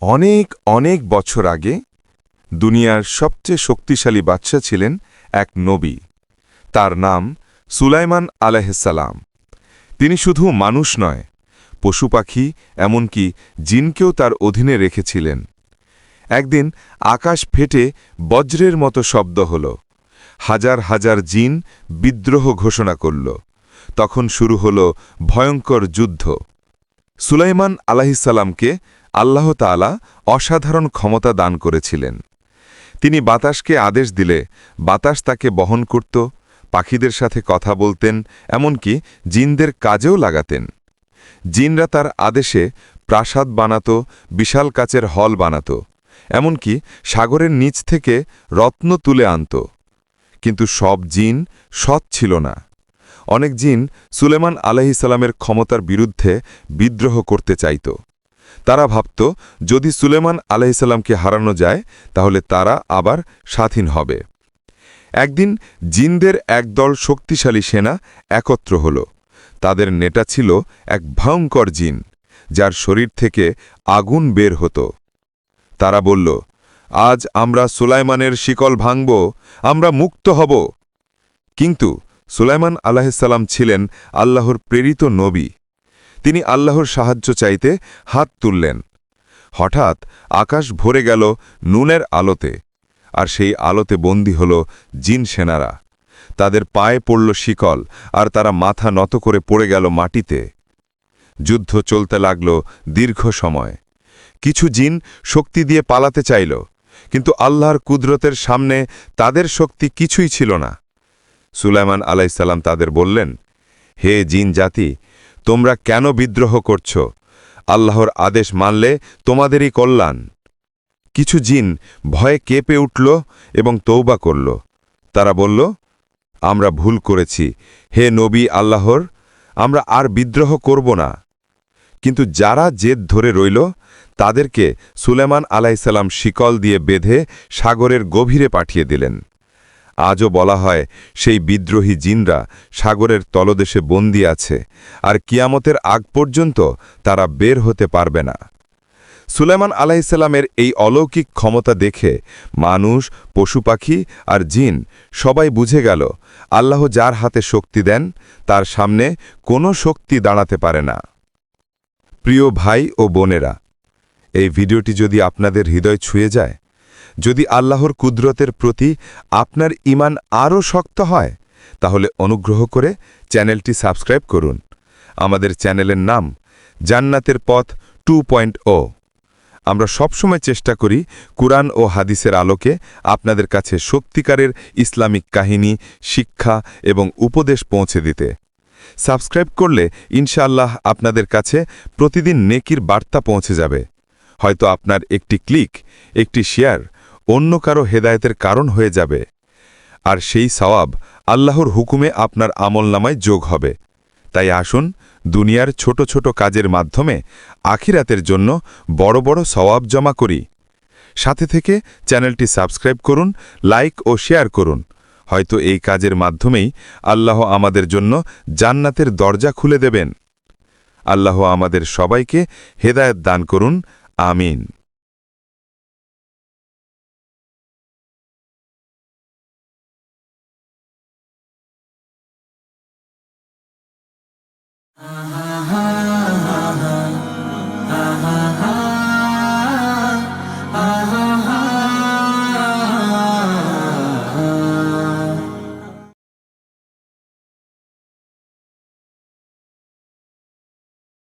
অনেক অনেক বছর আগে দুনিয়ার সবচেয়ে শক্তিশালী বাদশা ছিলেন এক নবী। তার নাম সুলাইমান আলাহিসাল্লাম তিনি শুধু মানুষ নয়, পশু পাখি, এমনকি জিনকেও তার অধীনে রেখেছিলেন। একদিন আকাশ ফেটে বজ্রের মতো শব্দ হল। হাজার হাজার জিন বিদ্রোহ ঘোষণা করল। তখন শুরু হল ভয়ঙ্কর যুদ্ধ। সুলাইমান আলাহিসাল্লামকে আল্লাহ তাআলা অসাধারণ ক্ষমতা দান করেছিলেন। তিনি বাতাসকে আদেশ দিলে বাতাস তাকে বহন করত, পাখিদের সাথে কথা বলতেন, এমনকি জিনদের কাজেও লাগাতেন। জিনরা তার আদেশে প্রাসাদ বানাত, বিশাল কাচের হল বানাত, এমনকি সাগরের নিচ থেকে রত্ন তুলে আনত। কিন্তু সব জিন সৎ ছিল না। অনেক জিন সুলেমান আলাহিসাল্লামের ক্ষমতার বিরুদ্ধে বিদ্রোহ করতে চাইত। তারা ভাবত, যদি সুলেমান আলাহিসাল্লামকে হারানো যায়, তাহলে তারা আবার স্বাধীন হবে। একদিন জিনদের একদল শক্তিশালী সেনা একত্র হল। তাদের নেটা ছিল এক ভয়ঙ্কর জিন, যার শরীর থেকে আগুন বের হতো। তারা বলল, আজ আমরা সুলাইমানের শিকল ভাঙব, আমরা মুক্ত হব। কিন্তু সুলাইমান আলাহিসাল্লাম ছিলেন আল্লাহর প্রেরিত নবী। তিনি আল্লাহর সাহায্য চাইতে হাত তুললেন। হঠাৎ আকাশ ভরে গেল নুনের আলোতে, আর সেই আলোতে বন্দী হল জিন সেনারা। তাদের পায়ে পড়ল শিকল, আর তারা মাথা নত করে পড়ে গেল মাটিতে। যুদ্ধ চলতে লাগল দীর্ঘ সময়। কিছু জিন শক্তি দিয়ে পালাতে চাইল, কিন্তু আল্লাহর কুদরতের সামনে তাদের শক্তি কিছুই ছিল না। সুলাইমান আলাইসাল্লাম তাদের বললেন, হে জিন জাতি তোমরা কেন বিদ্রোহ করছ? আল্লাহর আদেশ মানলে তোমাদেরই কল্যাণ। কিছু জিন ভয়ে কেঁপে উঠল এবং তৌবা করল। তারা বলল, আমরা ভুল করেছি। হে নবী আল্লাহর, আমরা আর বিদ্রোহ করব না। কিন্তু যারা জেদ ধরে রইল, তাদেরকে সুলেমান আলাইসাল্লাম শিকল দিয়ে বেঁধে সাগরের গভীরে পাঠিয়ে দিলেন। আজও বলা হয়, সেই বিদ্রোহী জিনরা সাগরের তলদেশে বন্দী আছে, আর কিয়ামতের আগ পর্যন্ত তারা বের হতে পারবে না। সুলেমান আলাইসাল্লামের এই অলৌকিক ক্ষমতা দেখে মানুষ, পশু পাখি আর জিন সবাই বুঝে গেল, আল্লাহ যার হাতে শক্তি দেন, তার সামনে কোনো শক্তি দাঁড়াতে পারে না। প্রিয় ভাই ও বোনেরা, এই ভিডিওটি যদি আপনাদের হৃদয় ছুঁয়ে যায় যদি আল্লাহর কুদরতের প্রতি আপনার ইমান আরও শক্ত হয়, তাহলে অনুগ্রহ করে চ্যানেলটি সাবস্ক্রাইব করুন। আমাদের চ্যানেলের নাম জান্নাতের পথ টু আমরা সবসময় চেষ্টা করি কুরআন ও হাদিসের আলোকে আপনাদের কাছে সত্যিকারের ইসলামিক কাহিনী, শিক্ষা এবং উপদেশ পৌঁছে দিতে। সাবস্ক্রাইব করলে ইনশাআল্লাহ আপনাদের কাছে প্রতিদিন নেকির বার্তা পৌঁছে যাবে। হয়তো আপনার একটি ক্লিক, একটি শেয়ার অন্য কারও হেদায়তের কারণ হয়ে যাবে। আর সেই সওয়াব আল্লাহর হুকুমে আপনার আমলনামায় যোগ হবে। তাই আসুন, দুনিয়ার ছোট ছোট কাজের মাধ্যমে আখিরাতের জন্য বড় বড় সওয়াব জমা করি। সাথে থেকে চ্যানেলটি সাবস্ক্রাইব করুন, লাইক ও শেয়ার করুন। হয়তো এই কাজের মাধ্যমেই আল্লাহ আমাদের জন্য জান্নাতের দরজা খুলে দেবেন। আল্লাহ আমাদের সবাইকে হেদায়েত দান করুন, আমিন। Uh-huh.